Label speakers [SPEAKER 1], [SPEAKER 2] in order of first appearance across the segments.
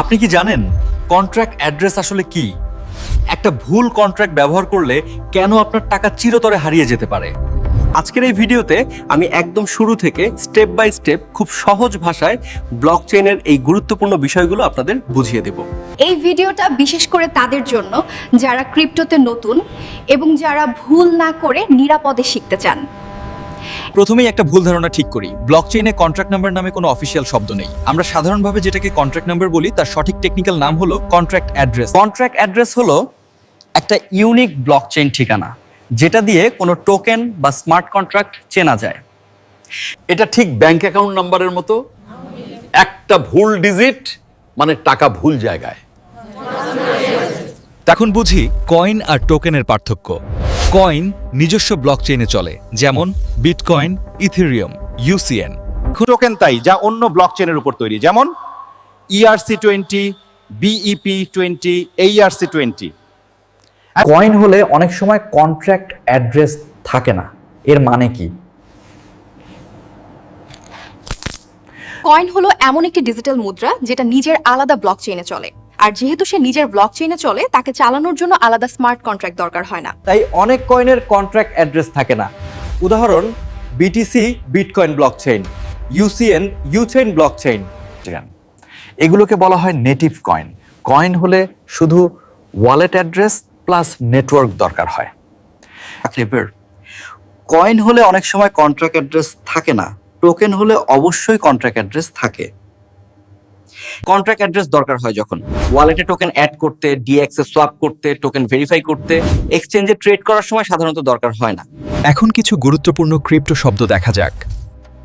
[SPEAKER 1] আপনি কি জানেন কন্ট্রাক্ট অ্যাড্রেস আসলে কি? একটা ভুল কন্ট্রাক্ট ব্যবহার করলে কেন আপনার টাকা চিরতরে হারিয়ে যেতে পারে?
[SPEAKER 2] আজকের এই ভিডিওতে আমি একদম শুরু থেকে স্টেপ বাই স্টেপ খুব সহজ ভাষায় ব্লক চেইনের এই গুরুত্বপূর্ণ বিষয়গুলো আপনাদের বুঝিয়ে দেব।
[SPEAKER 3] এই ভিডিওটা বিশেষ করে তাদের জন্য যারা ক্রিপ্টোতে নতুন এবং যারা ভুল না করে নিরাপদে শিখতে চান।
[SPEAKER 1] প্রথমেই একটা ভুল ধারণা ঠিক করি। ব্লক চেইনে কন্ট্রাক্ট নাম্বার নামে কোনো অফিসিয়াল শব্দ নেই। আমরা সাধারণভাবে যেটাকে কন্ট্রাক্ট নাম্বার বলি, তার সঠিক টেকনিক্যাল নাম হলো কন্ট্রাক্ট অ্যাড্রেস
[SPEAKER 4] কন্ট্রাক্ট অ্যাড্রেস হলো একটা ইউনিক ব্লক চেইন ঠিকানা, যেটা দিয়ে কোনো টোকেন বা স্মার্ট কন্ট্রাক্ট চেনা যায়।
[SPEAKER 5] এটা ঠিক ব্যাংক অ্যাকাউন্ট নাম্বারের মতো, একটা ভুল ডিজিট মানে টাকা ভুল জায়গায়।
[SPEAKER 1] এখন বুঝি কয়েন আর টোকেনের পার্থক্য। কয়েন নিজস্ব ব্লকচেইনে চলে যেমন বিটকয়েন ইথেরিয়াম ইউসিএন
[SPEAKER 6] টোকেন তাই যা অন্য ব্লকচেনের উপর তৈরি যেমন ERC twenty BEP twenty ERC twenty
[SPEAKER 7] coin হলে অনেক সময় কন্ট্রাক্ট অ্যাড্রেস থাকে না এর মানে কি?
[SPEAKER 3] কয়েন হলো এমন একটি ডিজিটাল মুদ্রা যেটা নিজের আলাদা ব্লক চেইনে চলে। আর যেহেতু সে নিজের ব্লক চেইনে চলে, তাকে চালানোর জন্য আলাদা স্মার্ট কন্ট্রাক্ট দরকার হয় না।
[SPEAKER 2] তাই অনেক কয়েনের কন্ট্রাক্ট অ্যাড্রেস থাকে না। উদাহরণ BTC bitcoin blockchain UCN uchain blockchain
[SPEAKER 8] এগুলোকে বলা হয় নেটিভ কয়েন কয়েন হলে শুধু ওয়ালেট অ্যাড্রেস প্লাস নেটওয়ার্ক দরকার হয়।
[SPEAKER 4] কয়েন হলে অনেক সময় কন্ট্রাক্ট অ্যাড্রেস থাকে না। টোকেন হলে অবশ্যই কন্ট্রাক্ট অ্যাড্রেস থাকে। কন্ট্রাক্ট অ্যাড্রেস দরকার হয় যখন। ওয়ালেটে টোকেন অ্যাড করতে ডিএক্সে সোয়াপ করতে টোকেন ভেরিফাই করতে এক্সচেঞ্জে ট্রেড করার সময় সাধারণত দরকার হয় না।
[SPEAKER 1] এখন কিছু গুরুত্বপূর্ণ ক্রিপ্টো শব্দ দেখা যাক।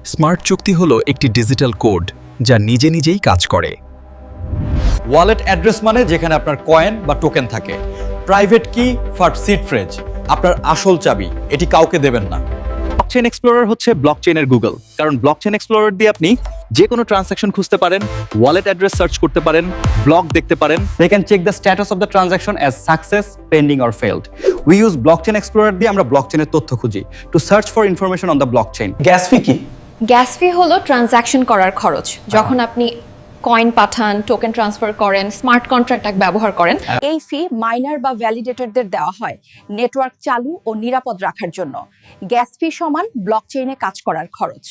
[SPEAKER 1] স্মার্ট চুক্তি হলো একটি ডিজিটাল কোড যা নিজে নিজেই কাজ করে।
[SPEAKER 2] ওয়ালেট অ্যাড্রেস মানে যেখানে আপনার কয়েন বা টোকেন থাকে। প্রাইভেট কি ফর সিট ফ্রেজ আপনার আসল চাবি, এটি কাউকে দেবেন না। ব্লকচেন এক্সপ্লোরার হচ্ছে ব্লকচেনের গুগল কারণ ব্লকচেন এক্সপ্লোরার দিয়ে আপনি যে কোনো ট্রানজাকশন খুঁজতে পারেন ওয়ালেট অ্যাড্রেস সার্চ করতে পারেন ব্লক দেখতে পারেন। They can check the status of the transaction as success pending or failed we use blockchain explorer দিয়ে আমরা ব্লকচেনের তথ্য খুঁজি to search for information on the blockchain gas fee কি?
[SPEAKER 9] গ্যাস ফি হলো ট্রানজ্যাকশন করার খরচ। যখন আপনি কয়েন পাঠান টোকেন ট্রান্সফার করেন স্মার্ট কন্ট্রাক্ট ব্যবহার করেন।
[SPEAKER 10] এই ফি মাইনার বা ভ্যালিডেটরদের দেওয়া হয় নেটওয়ার্ক চালু ও নিরাপদ রাখার জন্য। গ্যাস ফি সমান ব্লকচেইনে কাজ করার খরচ।